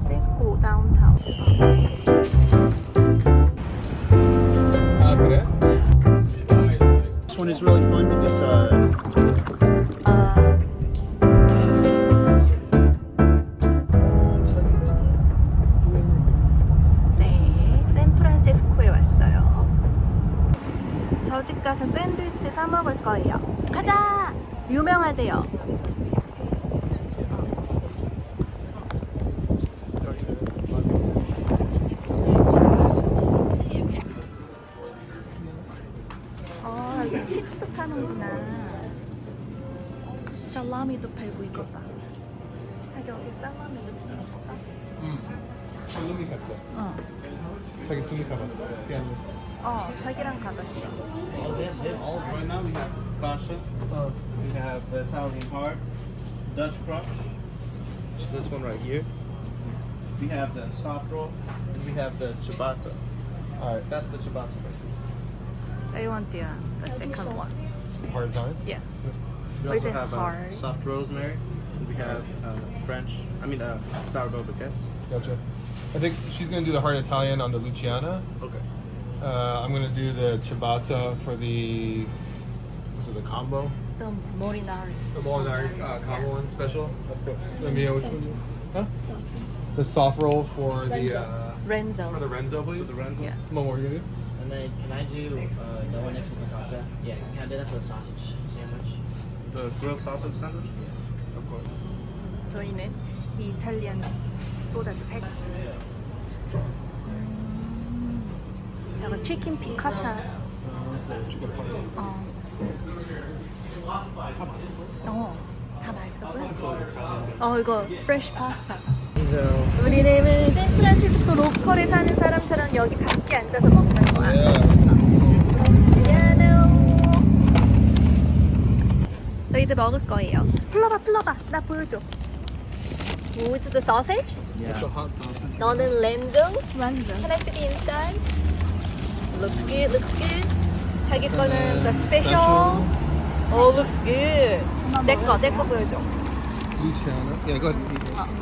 샌프란시스코 다운타운. 아 그래? This one is really fun. It's 샌프란시스코에 왔어요. 저집 가서 샌드위치 사 먹을 거예요. 가자! 유명하대요. 파는구나. 살라미도 팔고 이거 봐. 자기 여기 살라미 이렇게 먹어봐. 술리미 갔어. 어. 자기 술리 가봤어. 시안에. 어, 자기랑 가봤어. Right now we have Basha, we have the Italian heart, Dutch crunch, which is this one right here. We have the soft roll, and we have the ciabatta. Alright. That's the ciabatta right I want the, uh, the second one. Hard time. Yeah. We also have uh, soft rosemary, we have uh, French, I mean uh, sourdough baguettes. Gotcha. I think she's gonna do the hard Italian on the Luciana. Okay. Uh, I'm gonna do the ciabatta for the. Was it the combo? The morinari. The Molinari uh, combo one special. Let me know which one. you- Huh? The soft roll for the uh, Renzo. for the Renzo, please. The Renzo? Yeah. What more are you gonna do? Then can I do uh, the one next to the focaccia? Yeah, can I do that for the sausage sandwich? The grilled sausage sandwich? Of course. 저희는 이 이탈리안 소다주 세 개. 음, 약간 치킨 피카타. 어. 어, 다 맛있어 보여. 어, 이거 프레쉬 파스타. 우리는 샌프란시스코 로컬에 사는 사람처럼 여기 밖에 앉아서 먹는. 저 이제 먹을 거예요. 풀러봐, 풀러봐. 나 보여줘. With the sausage? Yeah. hot sausage. 너는 렌종? 렌종. Can I see the inside? Looks good, looks good. 자기 거는 the special. Oh, looks good. 내 거, 내 거 보여줘. Yeah, go ahead. eat it.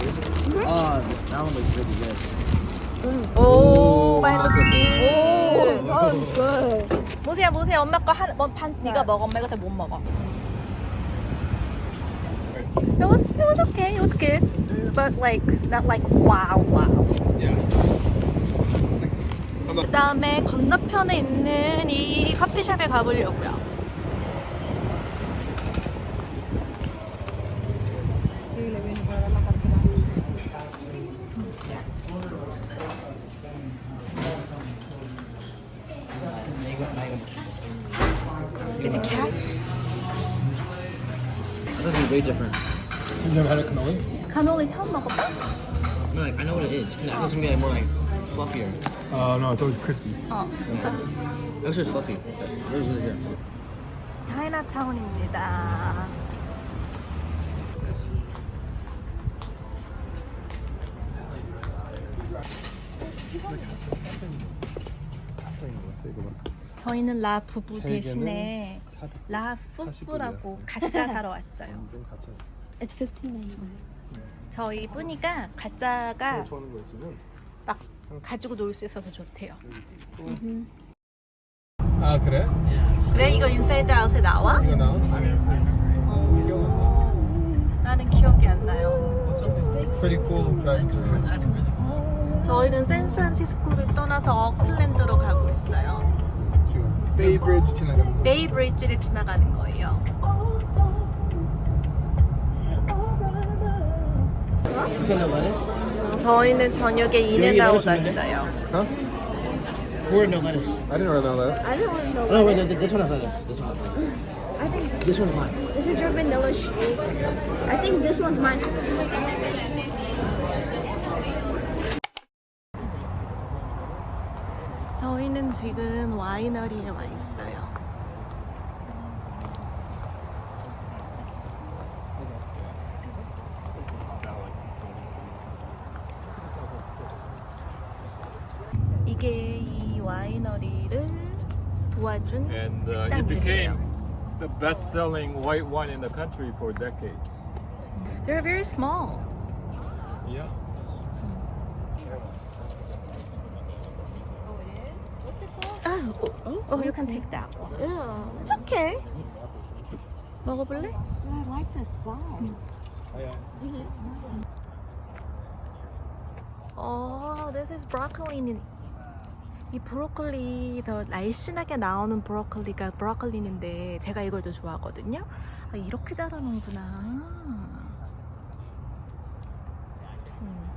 Oh, that one looks really good. 오, mine looks good. Oh, good. 모세야, 모세야, 엄마 거 한, 뭐, 반, 네가 먹어. 엄마 이거 다못 먹어. It was, it was okay. It was good, but like not like wow, wow. 그다음에 건너편에 있는 이 커피숍에 가보려고요. Is it cat? This is way different. You've never had a cannoli? 카놀리 처음 먹어봐? No, like I know what it is. Can I think it's gonna be like more like fluffier. Uh, no, it's always crispy. 어. It's just fluffy. but Really, really good. 차이나타운입니다. 저희는 라 부부 세 개는 대신에 사- 라40 푸푸라고 가짜 사러 왔어요. 좀 가짜. It's 15 저희 뿌니가 가짜가 좋아하는 거 있으면. 막 가지고 놀 수 있어서 좋대요. 아 그래? 그래 이거 인사이드 아웃에 나와? 이거 나와? 나는 기억이 안 나요. Pretty cool driving through. 저희는 샌프란시스코를 떠나서 어클랜드로 가고 있어요. 지금 베이 브리지 지나가는 거. 베이 브릿지를 지나가는 거예요. You said no lettuce? 저희는 저녁에 인앤아웃 왔어요. Huh? Or no lettuce? I didn't order that. I didn't want to know. Oh, no, wait, th- this one has lettuce. This one has lettuce. I think This one's mine. this is your vanilla shake. I think this one's mine. 저희는 지금 와이너리에 와 있어요. 이게 이 와이너리를 도와준 and uh, it 식당이에요. became the best-selling white wine in the country for decades. They're very small. Yeah. Oh, oh, oh, you can take that one. Yeah. It's okay. 먹어볼래? I like the size. 어, this is broccoli. 이 브로콜리 더 날씬하게 나오는 브로콜리가 브로콜리인데 제가 이걸 더 좋아하거든요. 아, 이렇게 자라는구나. 음.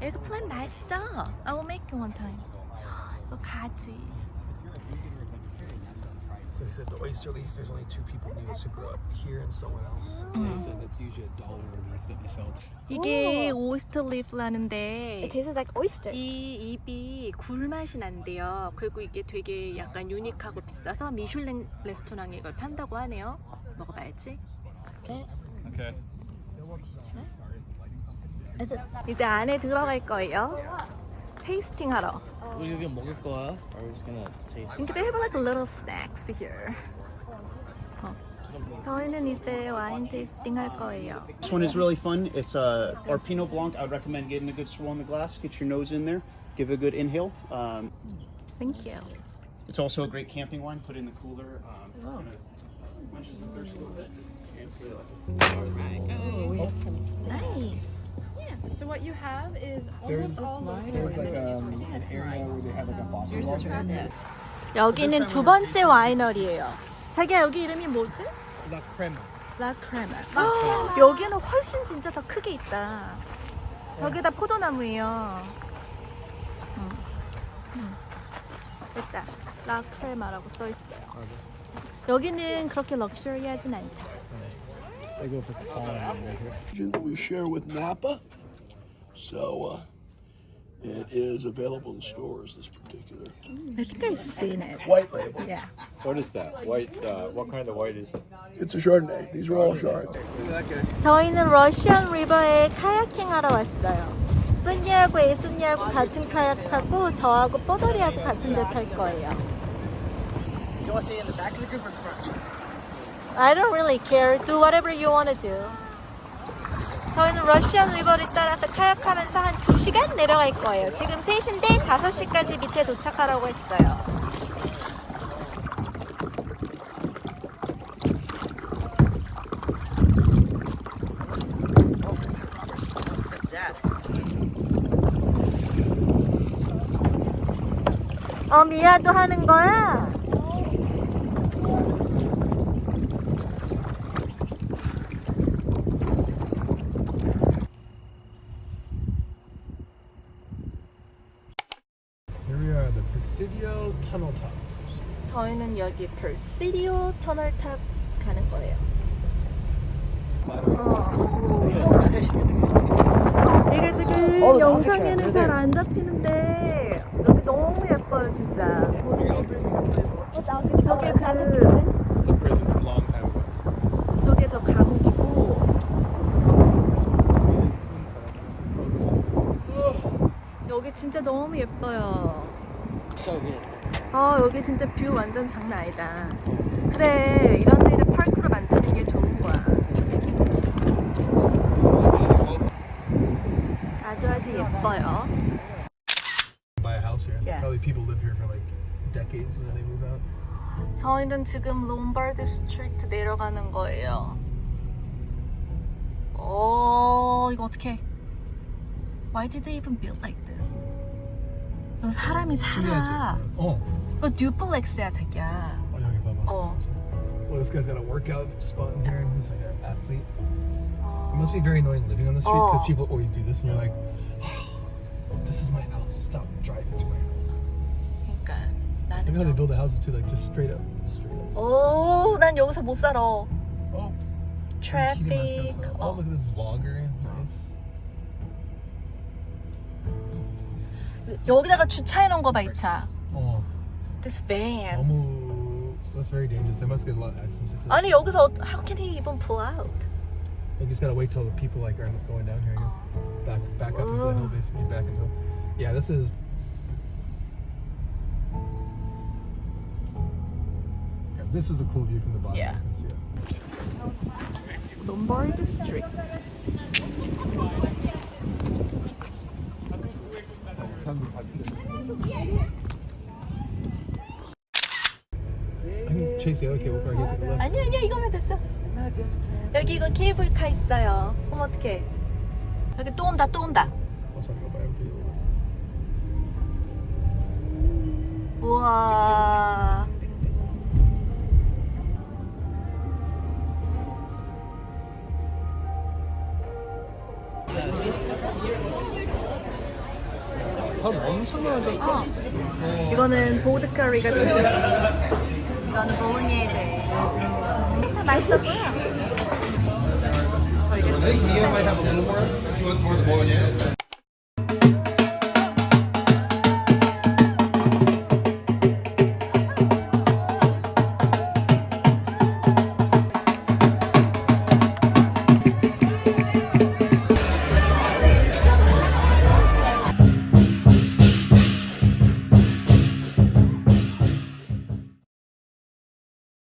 에그플랜트 맛있어. I will make you one time. 이거 가지. So he said the oyster leaf, there's only two people knew this to grow up here and someone else. And he said it's usually a dollar a leaf that they sell. To. 이게 오이스터 리프라는데 It tastes like oyster. 이 잎이 굴 맛이 난대요. 그리고 이게 되게 약간 유니크하고 비싸서 미슐랭 레스토랑에 이걸 판다고 하네요. 먹어봐야지. Okay. Is it? 이제 안에 들어갈 거예요. 테이스팅 하러. 우리 여기 먹을 거야? Or we're just gonna taste? think they have like little snacks here. 어. 저희는 이제 와인 테이스팅 할 거예요. This one is really fun. It's uh, our Pinot Blanc. I would recommend getting a good swirl in the glass. Get your nose in there. Give it a good inhale. Um, Thank you. it's also a great camping wine. Put it in the cooler. Um, kinda quenches the thirst a little bit. Nice. So what you have is There's, almost all of there's like um, an area where they have like a bottle wall. 여기는 두 번째 와이너리예요. 자기야 여기 이름이 뭐지? La crema. 라크레마. 아, 여기는 훨씬 진짜 더 크게 있다. 저기다 포도나무예요. 응. 응. 됐다. 라크레마라고 써 있어요. 여기는 그렇게 럭셔리하진 않다. They go for calm right here. that we share with Napa. So uh, it is available in stores. This particular I think I've seen it. white label. Yeah. What is that? White. Uh, what kind of white is it? It's a Chardonnay. These are all Chardonnay. 저희는 러시안 리버에 카야킹 하러 왔어요. 뚜니하고 에스니하고 같은 카약 타고 저하고 뽀더리하고 같은 데 탈 거예요. You want to see in the back of the group or the front? I don't really care. Do whatever you want to do. 저희는 러시안 리버를 따라서 카약하면서 한 2시간 내려갈 거예요. 지금 3시인데 5시까지 밑에 도착하라고 했어요. 어, 미아도 하는 거야? Here we are, the Tunnel Top. 저희는 여기 프시디오 터널 탑 가는 거예요. 이게 지금 영상에는 잘 안 잡히는데 여기 너무 예뻐요 진짜. 저게 그 It's a prison from a long time ago. 저게 저 감옥이고 여기 진짜 너무 예뻐요. So good. 아 여기 진짜 뷰 완전 장난 아니다. 그래 이런 데를 파크로 만드는 게 좋은 거야. 아주 아주 예뻐요. Buy a house here. Yeah. Probably people live here for like decades and then they move out. 저희는 지금 롬바르드 스트리트 내려가는 거예요. 오 이거 어떻게? Why did they even build like this? 이거 사람이 살아. Oh, 이거 듀플렉스야 자기야. oh 여기 봐봐. 어. Well, this guy's got a workout spot in here. He's like an athlete. 어. It must be very annoying living on the street because Oh. people always do this, and you're like, "This is my house. Stop driving to my house." 그러니까 Look 나는 how they 좀. build the houses too, like just straight up, straight up. 오, 난 여기서 못 살아. Oh, 트래픽. Oh, look at this vlogger. 여기다가 주차해 놓은 거 봐, 이 차. Oh, This van. almost. That's very dangerous. They must get a lot of accidents. Like, that. 아니 여기서 어- how can he even pull out? They just gotta wait till the people like are going down here. I guess. Back, back up into the hill, basically. Back into. Yeah, this is. this is a cool view from the bottom. Yeah. You can see it. Lombard Cable car. He's at the left. 아니 아니야 이거면 됐어. 여기 이거 케이블카 있어요. 어머 어떡해. 여기 또 온다 또 온다. 우와. 사람 엄청 많아졌어. 이거는 보드카리가 돼. 이거는 보니에데. 다 맛있었고요. I think Mia